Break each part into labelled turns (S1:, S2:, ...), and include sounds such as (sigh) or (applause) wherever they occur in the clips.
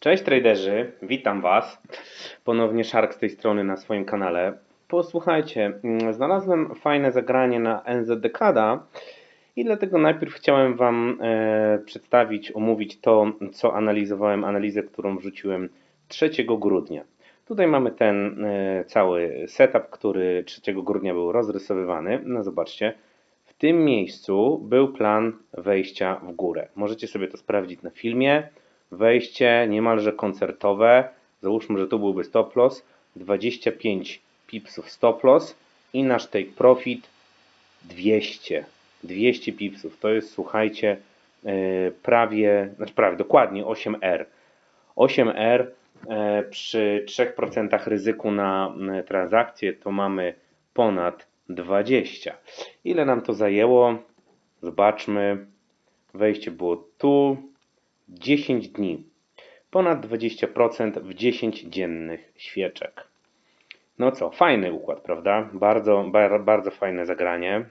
S1: Cześć traderzy, witam Was. Ponownie Shark z tej strony na swoim kanale. Posłuchajcie, mm, znalazłem fajne zagranie na NZ Dekada i dlatego najpierw chciałem Wam e, przedstawić, omówić to, co analizowałem, analizę, którą wrzuciłem 3 grudnia. Tutaj mamy ten e, cały setup, który 3 grudnia był rozrysowywany. No zobaczcie, w tym miejscu był plan wejścia w górę. Możecie sobie to sprawdzić na filmie. Wejście niemalże koncertowe. Załóżmy, że tu byłby stop loss. 25 pipsów stop loss i nasz take profit 200. 200 pipsów. To jest, słuchajcie, e, prawie, znaczy prawie, dokładnie 8R. 8R e, przy 3% ryzyku na transakcję to mamy ponad 20. Ile nam to zajęło? Zobaczmy. Wejście było tu. 10 dni. Ponad 20% w 10 dziennych świeczek. No co, fajny układ, prawda? Bardzo, bar, bardzo fajne zagranie.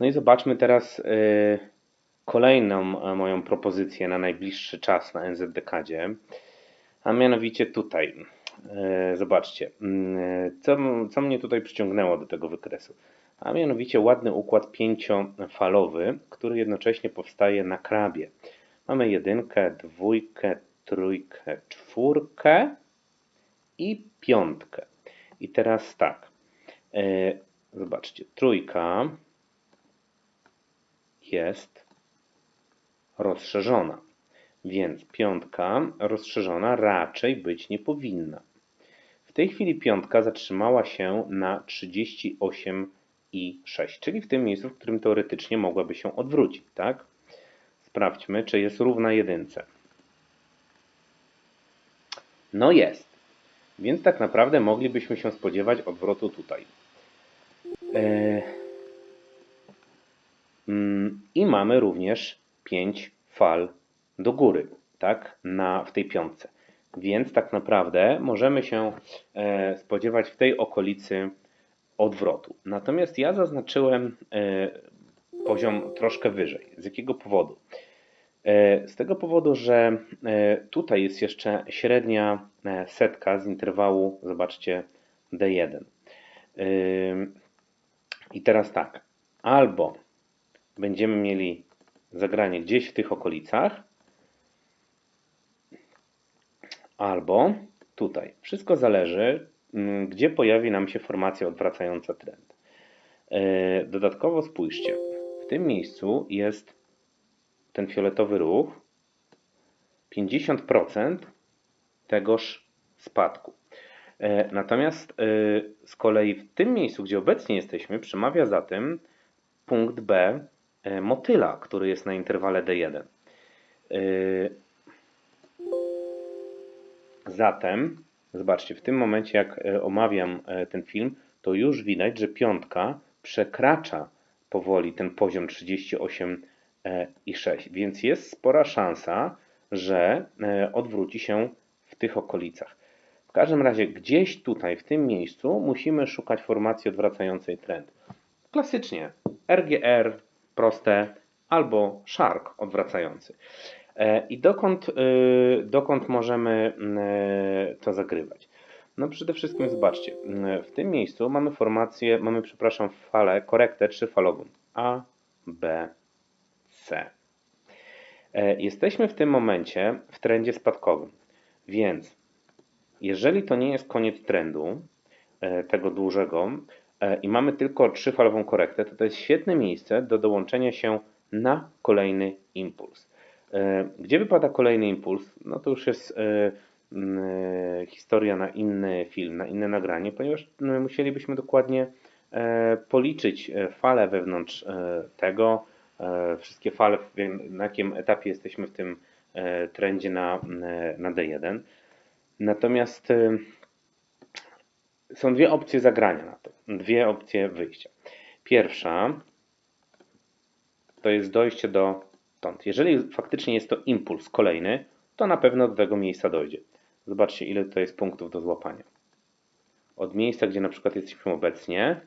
S1: No i zobaczmy teraz y, kolejną e, moją propozycję na najbliższy czas na NZ dekadzie. A mianowicie tutaj. E, Zobaczcie, mm, co, co mnie tutaj przyciągnęło do tego wykresu. A mianowicie ładny układ pięciofalowy, który jednocześnie powstaje na krabie. Mamy jedynkę, dwójkę, trójkę, czwórkę i piątkę. I teraz tak. e, Zobaczcie, trójka jest rozszerzona. Więc piątka rozszerzona raczej być nie powinna. W tej chwili piątka zatrzymała się na 38,6, czyli w tym miejscu, w którym teoretycznie mogłaby się odwrócić, tak? Sprawdźmy, czy jest równa jedynce. No jest. Więc tak naprawdę moglibyśmy się spodziewać odwrotu tutaj. E, mm, I mamy również 5 fal do góry, tak, na, w tej piątce. Więc tak naprawdę możemy się e, spodziewać w tej okolicy odwrotu. Natomiast ja zaznaczyłem e, poziom troszkę wyżej. Z jakiego powodu? E, Z tego powodu, że e, tutaj jest jeszcze średnia e, setka z interwału, zobaczcie, D1. Ym, I teraz tak, albo będziemy mieli zagranie gdzieś w tych okolicach, albo tutaj. Wszystko zależy, gdzie pojawi nam się formacja odwracająca trend. Dodatkowo spójrzcie, w tym miejscu jest ten fioletowy ruch 50% tegoż spadku. E, Natomiast e, z kolei w tym miejscu, gdzie obecnie jesteśmy, przemawia za tym punkt B e, motyla, który jest na interwale D1. E, Zatem, zobaczcie, w tym momencie, jak omawiam ten film, to już widać, że piątka przekracza powoli ten poziom 38 e, i 6, więc jest spora szansa, że e, odwróci się w tych okolicach. W każdym razie, gdzieś tutaj, w tym miejscu, musimy szukać formacji odwracającej trend. Klasycznie RGR, proste, albo Shark odwracający. E, I dokąd, y, dokąd możemy y, to zagrywać? No przede wszystkim zobaczcie, y, w tym miejscu mamy formację, mamy przepraszam falę, korektę trzyfalową A, B, C. E, Jesteśmy w tym momencie w trendzie spadkowym, więc jeżeli to nie jest koniec trendu, e, tego dużego, e, i mamy tylko trzyfalową korektę, to to jest świetne miejsce do dołączenia się na kolejny impuls. Gdzie wypada kolejny impuls? No to już jest mm, historia na inny film, na inne nagranie, ponieważ no, musielibyśmy dokładnie e, policzyć e, fale wewnątrz e, tego, e, wszystkie fale, na jakim etapie jesteśmy w tym e, trendzie na, e, na D1. Natomiast e, są dwie opcje zagrania na to, dwie opcje wyjścia. Pierwsza to jest dojście do stąd. Jeżeli faktycznie jest to impuls kolejny, to na pewno do tego miejsca dojdzie. Zobaczcie, ile to jest punktów do złapania. Od miejsca, gdzie na przykład jesteśmy obecnie,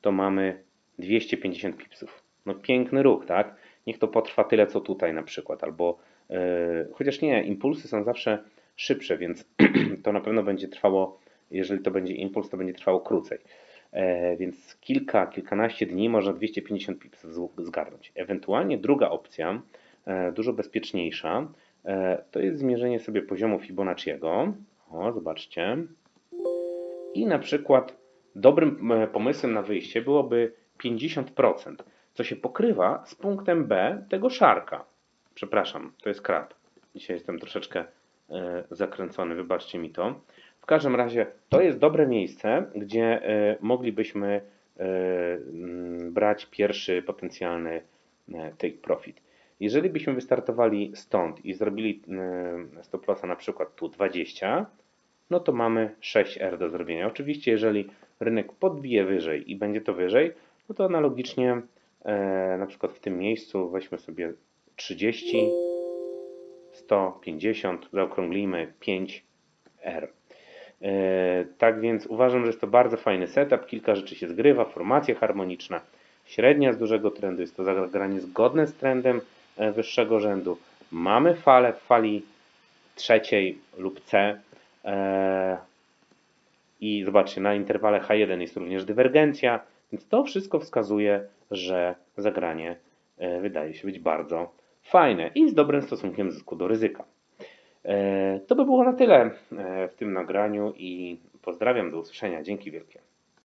S1: to mamy 250 pipsów. No piękny ruch, tak? Niech to potrwa tyle, co tutaj na przykład, albo e, chociaż nie, impulsy są zawsze szybsze, więc (clears throat) to na pewno będzie trwało, jeżeli to będzie impuls, to będzie trwało krócej. E, Więc kilka, kilkanaście dni można 250 pipsów zgarnąć. Ewentualnie druga opcja, e, dużo bezpieczniejsza, to jest zmierzenie sobie poziomu Fibonacciego. O, zobaczcie. I na przykład dobrym e, pomysłem na wyjście byłoby 50%, co się pokrywa z punktem B tego szarka. Przepraszam, to jest krab. Dzisiaj jestem troszeczkę e, zakręcony, wybaczcie mi to. W każdym razie to jest dobre miejsce, gdzie e, moglibyśmy e, brać pierwszy potencjalny e, take profit. Jeżeli byśmy wystartowali stąd i zrobili e, stop lossa na przykład tu 20, no to mamy 6R do zrobienia. Oczywiście, jeżeli rynek podbije wyżej i będzie to wyżej, no to analogicznie e, na przykład w tym miejscu weźmy sobie 30, 150, zaokrąglimy 5R. E, tak więc uważam, że jest to bardzo fajny setup. Kilka rzeczy się zgrywa, formacja harmoniczna, średnia z dużego trendu, jest to zagranie zgodne z trendem wyższego rzędu. Mamy falę w fali trzeciej lub C. E, I zobaczcie, na interwale H1 jest również dywergencja, więc to wszystko wskazuje, że zagranie e, wydaje się być bardzo fajne i z dobrym stosunkiem zysku do ryzyka. E, To by było na tyle e, w tym nagraniu i pozdrawiam, do usłyszenia. Dzięki wielkie.